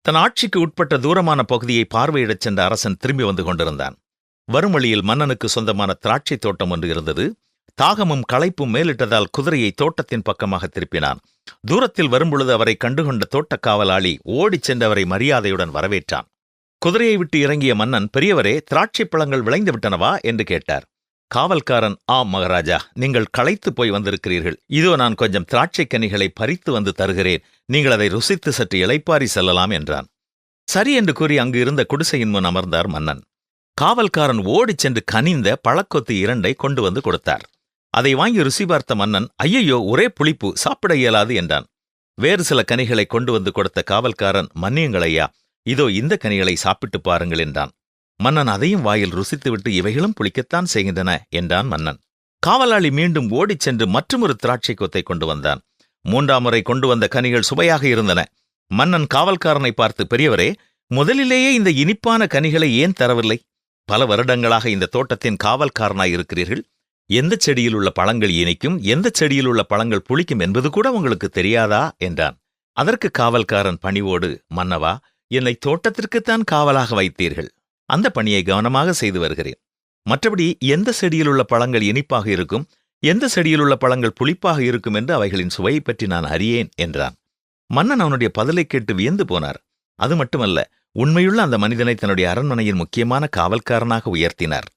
தன் ஆட்சிக்கு உட்பட்ட தூரமான பகுதியை பார்வையிடச் சென்ற அரசன் திரும்பி வந்து கொண்டிருந்தான். வரும் வழியில் மன்னனுக்கு சொந்தமான திராட்சை தோட்டம் ஒன்று இருந்தது. தாகமும் களைப்பும் மேலிட்டதால் குதிரையை தோட்டத்தின் பக்கமாக திருப்பினான். தூரத்தில் வரும்பொழுது அவரை கண்டுகொண்ட தோட்டக் காவலாளி ஓடிச் சென்றவரை மரியாதையுடன் வரவேற்றான். குதிரையை விட்டு இறங்கிய மன்னன் பெரியவரே திராட்சை பழங்கள் விளைந்து விட்டனவா? என்று கேட்டார். காவல்காரன் ஆம் மகாராஜா நீங்கள் களைத்து போய் வந்திருக்கிறீர்கள். இதோ நான் கொஞ்சம் திராட்சை கனிகளை பறித்து வந்து தருகிறேன். நீங்கள் அதை ருசித்து சற்று இளைப்பாரி செல்லலாம் என்றான். சரி என்று கூறி அங்கு இருந்த குடிசையின் முன் அமர்ந்தார் மன்னன். காவல்காரன் ஓடிச் சென்று கனிந்த பழக்கொத்து இரண்டை கொண்டு வந்து கொடுத்தார். அதை வாங்கி ருசி பார்த்த மன்னன் ஐயையோ ஒரே புளிப்பு சாப்பிட இயலாது என்றான். வேறு சில கனிகளை கொண்டு வந்து கொடுத்த காவல்காரன் மன்னியுங்கள் ஐயா. இதோ இந்த கனிகளை சாப்பிட்டு பாருங்கள் என்றான். மன்னன் அதையும் வாயில் ருசித்துவிட்டு இவைகளும் புளிக்கத்தான் செய்கின்றன என்றான் மன்னன். காவலாளி மீண்டும் ஓடிச் சென்று மற்றொரு திராட்சை கொத்தை கொண்டு வந்தான். மூன்றாம் முறை கொண்டு வந்த கனிகள் சுவையாக இருந்தன. மன்னன் காவல்காரனை பார்த்து பெரியவரே முதலிலேயே இந்த இனிப்பான கனிகளை ஏன் தரவில்லை? பல வருடங்களாக இந்த தோட்டத்தின் காவல்காரனாய் இருக்கிறீர்கள். எந்த செடியில் உள்ள பழங்கள் இனிக்கும் எந்த செடியில் உள்ள பழங்கள் புளிக்கும் என்பது கூட உங்களுக்கு தெரியாதா? என்றான். அதற்கு காவல்காரன் பணிவோடு மன்னவா என்னை தோட்டத்திற்குத்தான் காவலாக வைத்தீர்கள். அந்த பணியை கவனமாக செய்து வருகிறேன். மற்றபடி எந்த செடியில் உள்ள பழங்கள் இனிப்பாக இருக்கும் எந்த செடியில் உள்ள பழங்கள் புளிப்பாக இருக்கும் என்று அவைகளின் சுவையை பற்றி நான் அறியேன் என்றான். மன்னன் அவனுடைய பதிலை கேட்டு வியந்து போனார். அது மட்டுமல்ல உண்மையுள்ள அந்த மனிதனை தன்னுடைய அரண்மனையின் முக்கியமான காவல்காரனாக உயர்த்தினார்.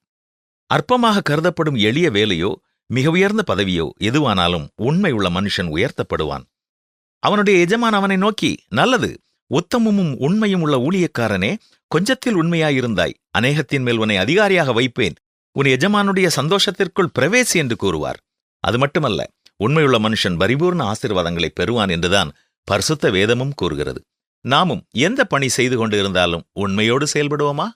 அற்பமாக கருதப்படும் எளிய வேலையோ மிக உயர்ந்த பதவியோ எதுவானாலும் உண்மை உள்ள மனுஷன் உயர்த்தப்படுவான். அவனுடைய எஜமான் அவனை நோக்கி நல்லது உத்தமமும் உண்மையும் உள்ள ஊழியக்காரனே கொஞ்சத்தில் உண்மையாயிருந்தாய். அநேகத்தின் மேல் உன்னை அதிகாரியாக வைப்பேன். உன் எஜமானுடைய சந்தோஷத்திற்குள் பிரவேசி என்று கூறுவார். அது மட்டுமல்ல உண்மையுள்ள மனுஷன் பரிபூர்ண ஆசீர்வாதங்களை பெறுவான் என்றுதான் பரிசுத்த வேதமும் கூறுகிறது. நாமும் எந்த பணி செய்து கொண்டு இருந்தாலும் உண்மையோடு செயல்படுவோமா?